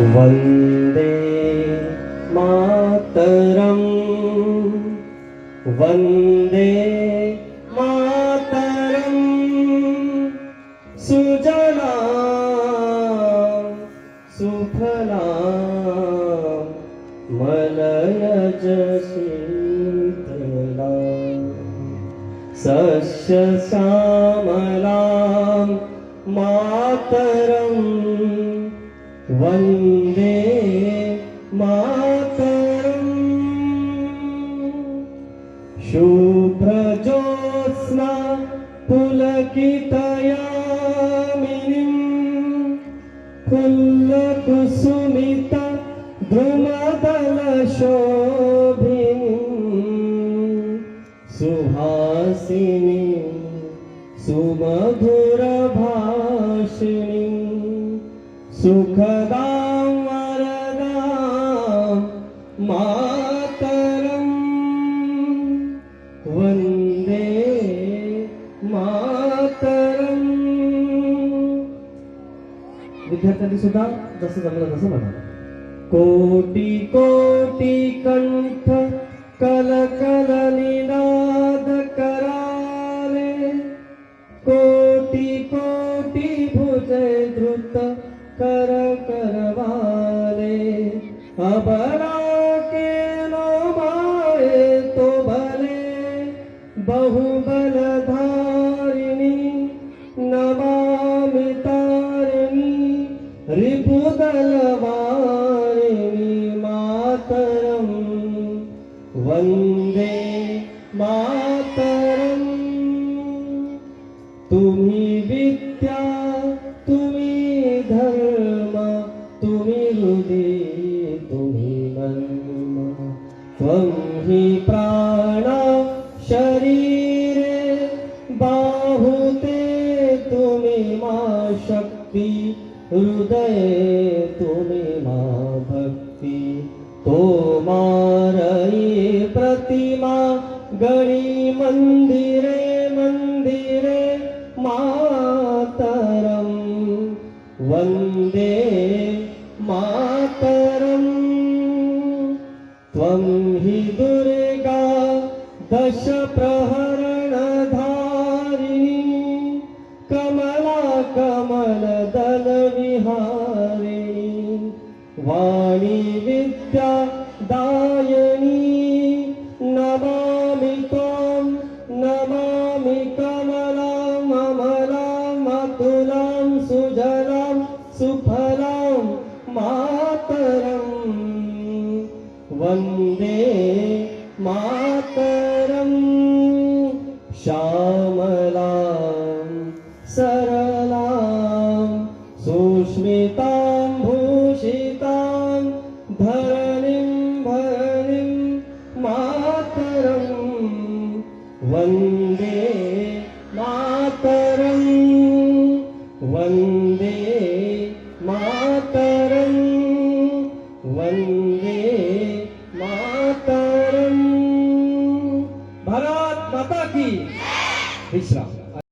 वन्दे मातरम्। वन्दे मातरम्। सुजना सुफला मलयज शीतला सस्यश्यामलां मातरम् वन्दे मातरम्। शुभ्रजोत्स्ना पुलकितयामिनीं फुल्लकुसुमित द्रुमदलशोभिनीं सुहासिनी सुमधुरभाषिणीं सुखदां वरदां मातरम् वन्दे मातरम् विद्यार्थ्यांनी सुद्धा जसं जमलं तसं म्हणा कोटी कोटी कंठ कल कल निनाद करवाने अबरा के नोबाए तो भले। बहुबल धारिणी नमामि तारिणी रिपुदलवारिणी मातरम्। वंदे मा त्वं हि प्राण शरीरे बाहुते तुम्ही मा शक्ती हृदये तुम्ही मा भक्ती। तो मारई प्रतिमा गणी त्वं हि दुर्गा दश प्रहरणधारिणी कमला कमलदल विहारिणी। वाणी विद्या दायिनी मातरम् श्यामलां सरलां सुष्मितां मातरम्